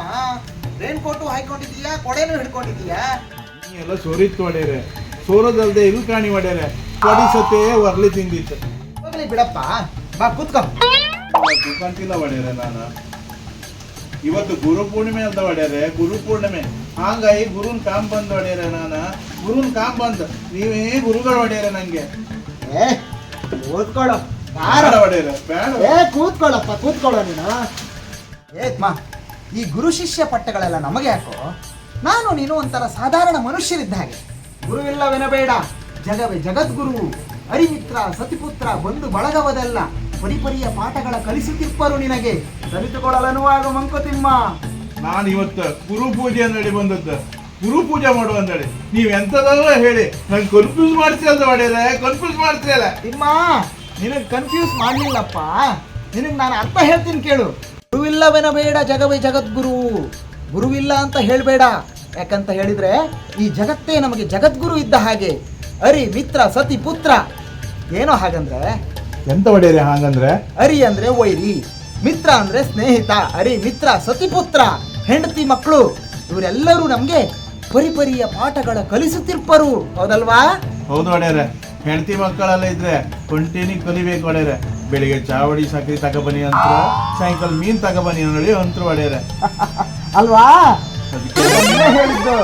Timma rain coat ಹಾಕೊಂಡಿದೀಯಾ ಕೊಡೆನೂ ಹಿಡ್ಕೊಂಡಿದೀಯಾ ನೀ ಎಲ್ಲ ಸೋರಿತ್ ಒಡೆಯರೆ ಸೋರೋದಲ್ದೆ ಇದು ಪ್ರಾಣಿ ಹೊಡ್ಯಾರೆ ಕೊಡಿ ಸತ್ತೆ ಒರ್ಲಿ ತಿಂದಿತ್ತು. ಹೋಗ್ಲಿ ಬಿಡಪ್ಪ. ಬಾ ಕೂತ್ಕೊ. ದುಕಾಂತಿಲ್ಲ ಒಡೆಯರೆ ನಾನು. ಇವತ್ತು ಗುರು ಪೂರ್ಣಿಮೆ ಅಂತ ಒಡೆಯರೆ. ಗುರು ಪೂರ್ಣಿಮೆ. ಹಂಗಾಗಿ ಗುರುನ್ ಕಾಮ್ ಬಂದ್ ಒಡೆಯರೆ ನಾನು. ಗುರುನ್ ಕಾಮ್ ಬಂದ್. ನೀವೇ ಗುರುಗಳು ಒಡೆಯರೆ ನಂಗೆ. ಏ ಕೂತ್ಕೊಳ್ಳೋ. ಬೇಡ ಒಡೆಯರೆ ಬೇಡ. ಏ ಕೂತ್ಕೊಳ್ಳಪ್ಪ ಕೂತ್ಕೊಳ್ಳೋ ನೀನು. ಏ ತಿಮ್ಮ ಈ ಗುರು ಶಿಷ್ಯ ಪಟ್ಟಗಳೆಲ್ಲ ನಮಗೆ ಯಾಕೋ? ನಾನು ನೀನು ಒಂಥರ ಸಾಧಾರಣ ಮನುಷ್ಯರಿದ್ದ ಹಾಗೆ. ಗುರುವಿಲ್ಲವೆನಬೇಡ ಜಗವೇ ಜಗದ್ಗುರು. ಹರಿಮಿತ್ರ ಸತಿಪುತ್ರ ಬಂಧು ಬಳಗವದೆಲ್ಲ ಪರಿಪರಿಯ ಪಾಠಗಳ ಕಲಿಸುತ್ತಿಪ್ಪರು ನಿನಗೆ. ಕಲಿತುಕೊಳ್ಳಲನುವಾಗ ಮಂಕುತಿಮ್ಮ. ನಾನು ಇವತ್ತು ಗುರು ಪೂಜೆ ಅಂದೇಳಿ ಬಂದದ್ದು. ಗುರು ಪೂಜೆ ಮಾಡುವ ಅಂದೇಳಿ ನೀವು ಎಂತದಲ್ಲ ಹೇಳಿ. ನಂಗೆ ಕನ್ಫ್ಯೂಸ್ ಮಾಡ್ತೀಯಲ್ಲ ಮಾಡಿದ್ರೆ ಕನ್ಫ್ಯೂಸ್ ಮಾಡ್ತೀಯಲ್ಲ. ತಿಮ್ಮ ನಿನಗೆ ಕನ್ಫ್ಯೂಸ್ ಮಾಡಲಿಲ್ಲಪ್ಪ. ನಿನಗೆ ನಾನು ಅರ್ಥ ಹೇಳ್ತೀನಿ ಕೇಳು. ಗುರುವಿಲ್ಲವೆನಬೇಡ ಜಗವೇ ಜಗದ್ಗುರು. ಗುರುವಿಲ್ಲ ಅಂತ ಹೇಳಬೇಡ. ಯಾಕಂತ ಹೇಳಿದ್ರೆ ಈ ಜಗತ್ತೇ ನಮಗೆ ಜಗದ್ಗುರು ಇದ್ದ ಹಾಗೆ. ಅರಿ ಮಿತ್ರ ಸತಿ ಪುತ್ರ. ಏನೋ ಹಾಗಂದ್ರೆ? ಎಂತ ಒಡೆಯರಿ ಹಾಗಂದ್ರೆ? ಅರಿ ಅಂದ್ರೆ ವೈರಿ. ಮಿತ್ರ ಅಂದ್ರೆ ಸ್ನೇಹಿತ. ಅರಿ ಮಿತ್ರ ಸತಿ ಪುತ್ರ. ಹೆಂಡತಿ ಮಕ್ಕಳು. ಇವರೆಲ್ಲರೂ ನಮಗೆ ಪರಿಪರಿಯ ಪಾಠಗಳ ಕಲಿಸುತ್ತಿರ್ಪರು. ಹೌದಲ್ವಾ? ಹೌದು ಒಡೆಯರೆ. ಹೆಂಡತಿ ಮಕ್ಕಳೆಲ್ಲ ಇದ್ರೆ ಕಂಟಿನ್ಯೂ ಕಲಿಬೇಕು ಒಡೆಯರೆ. ಬೆಳಿಗ್ಗೆ ಚಾವಡಿ ಸಕ್ರೆ ತಗೊಬನ್ನಿ ಅಂತ ಸಾಯಂಕಾಲ ಮೀನ್ ತಗೊಬನ್ನಿ ನೋಡಿ ಅಂತರು ಒಡೆಯರೆ. ಅಲ್ವಾ? ಹೇಳಿದ್ದು.